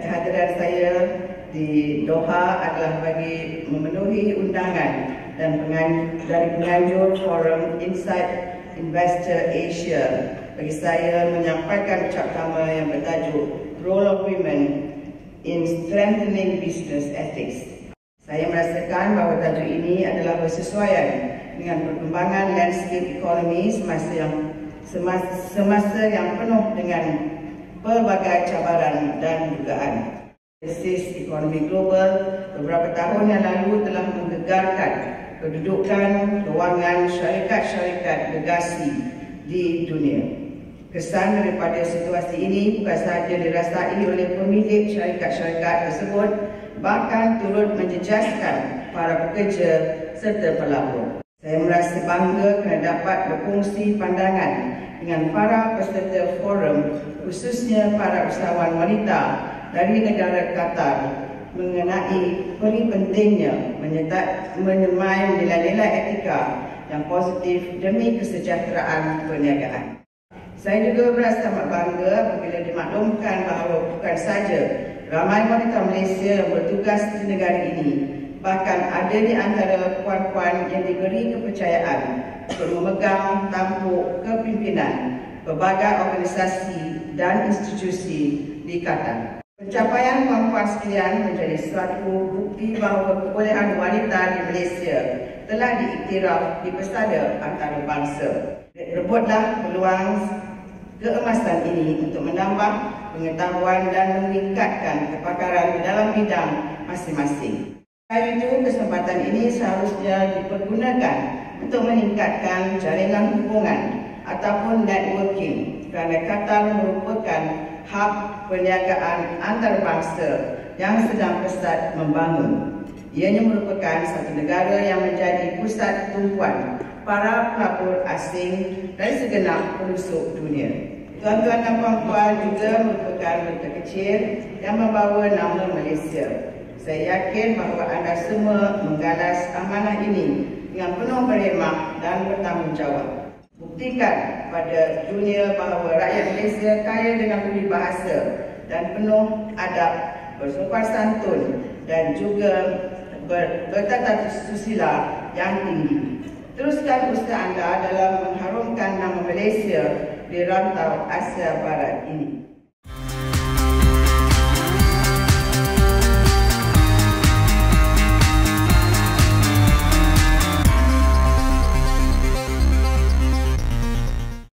kehadiran saya di Doha adalah bagi memenuhi undangan dan dari penganjur Forum Insight Investor Asia bagi saya menyampaikan ucap tama yang bertajuk Role of Women in Strengthening Business Ethics. Saya merasakan bahawa tajuk ini adalah bersesuaian dengan perkembangan landscape ekonomi semasa yang semasa, semasa yang penuh dengan pelbagai cabaran dan dugaan. Krisis ekonomi global beberapa tahun yang lalu telah menggegarkan kedudukan kewangan syarikat-syarikat legasi di dunia. Kesan daripada situasi ini bukan sahaja dirasai oleh pemilik syarikat-syarikat tersebut bahkan turut menjejaskan para pekerja serta pelabur. Saya merasa bangga kerana dapat berfungsi pandangan dengan para peserta forum khususnya para usahawan wanita dari negara Qatar mengenai peri pentingnya menyertai nilai-nilai etika yang positif demi kesejahteraan perniagaan. Saya juga berasa amat bangga apabila dimaklumkan bahawa bukan saja ramai wanita Malaysia bertugas di negara ini, bahkan ada di antara puan-puan yang diberi kepercayaan untuk memegang tampuk kepimpinan berbagai organisasi dan institusi di Qatar. Pencapaian puan-puan sekalian menjadi suatu bukti bahawa kebolehan wanita di Malaysia telah diiktiraf di pesada antarabangsa. Rebutlah peluang keemasan ini untuk menambah pengetahuan dan meningkatkan kepakaran di dalam bidang masing-masing. Selain itu, kesempatan ini seharusnya dipergunakan untuk meningkatkan jalinan hubungan ataupun networking kerana Qatar merupakan hub perniagaan antarabangsa yang sedang pesat membangun. Ianya merupakan satu negara yang menjadi pusat tumpuan para pelapor asing dari segenap pelosok dunia. Tuan-tuan dan puan-puan juga merupakan mereka kecil yang membawa nama Malaysia. Saya yakin bahawa anda semua menggalas amanah ini dengan penuh berhemah dan bertanggungjawab buktikan pada dunia bahawa rakyat Malaysia kaya dengan budi bahasa dan penuh adab, bersopan santun dan juga ber, bertata susila yang tinggi. Teruskan usaha anda dalam mengharumkan nama Malaysia di rantau Asia Barat ini.